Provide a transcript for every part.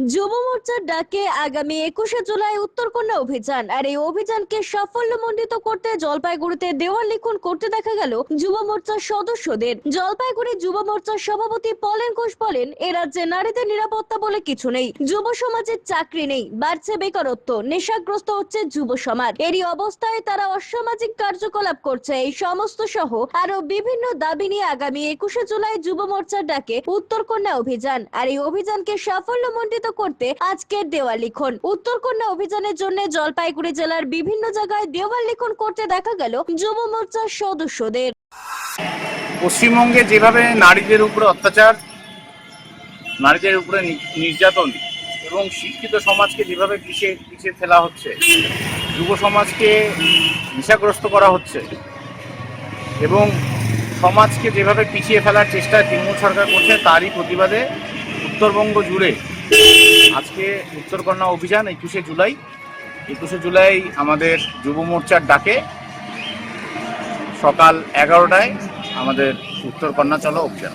যুব মোর্চার ডাকে আগামী একুশে জুলাই উত্তরকন্যা অভিযান। আর এই অভিযানকে সাফল্যমণ্ডিত করতে জলপাইগুড়িতে দেওয়াল লিখন করতে দেখা গেল যুব মোর্চার সদস্যদের। জলপাইগুড়ি যুব মোর্চার সভাপতি পলেন ঘোষ বলেন, এ রাজ্যে নারীদের নিরাপত্তা বলে কিছু নেই। যুব সমাজের চাকরি নেই, বাড়ছে বেকারত্ব, নেশাগ্রস্ত হচ্ছে যুব সমাজ। এরই অবস্থায় তারা অসামাজিক কার্যকলাপ করছে। এই সমস্ত সহ আরও বিভিন্ন দাবি নিয়ে আগামী একুশে জুলাই যুব মোর্চার ডাকে উত্তরকন্যা অভিযান। আর এই অভিযানকে সাফল্যমণ্ডিত করতে আজকের দেওয়াল লিখন। উত্তরকন্যা অভিযানের জন্য জলপাইগুড়ি জেলার বিভিন্ন জায়গায় দেওয়াল লিখন করতে দেখা গেল যুব মোর্চার সদস্যদের। পশ্চিমবঙ্গে যেভাবে নারীদের উপরে অত্যাচার, নারীদের উপরে নির্যাতন এবং শিক্ষিত সমাজকে যেভাবে পিছিয়ে পিছিয়ে ফেলা হচ্ছে, যুব সমাজকে নেশাগ্রস্ত করা হচ্ছে এবং সমাজকে যেভাবে পিছিয়ে ফেলার চেষ্টা তৃণমূল সরকার করছে, তারই প্রতিবাদে উত্তরবঙ্গ জুড়ে আজকে উত্তরকন্যা অভিযান একুশে জুলাই। একুশে জুলাই আমাদের যুব মোর্চার ডাকে। সকাল এগারোটায় আমাদের উত্তরকন্যা চলো অভিযান।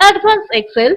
Advanced Excel.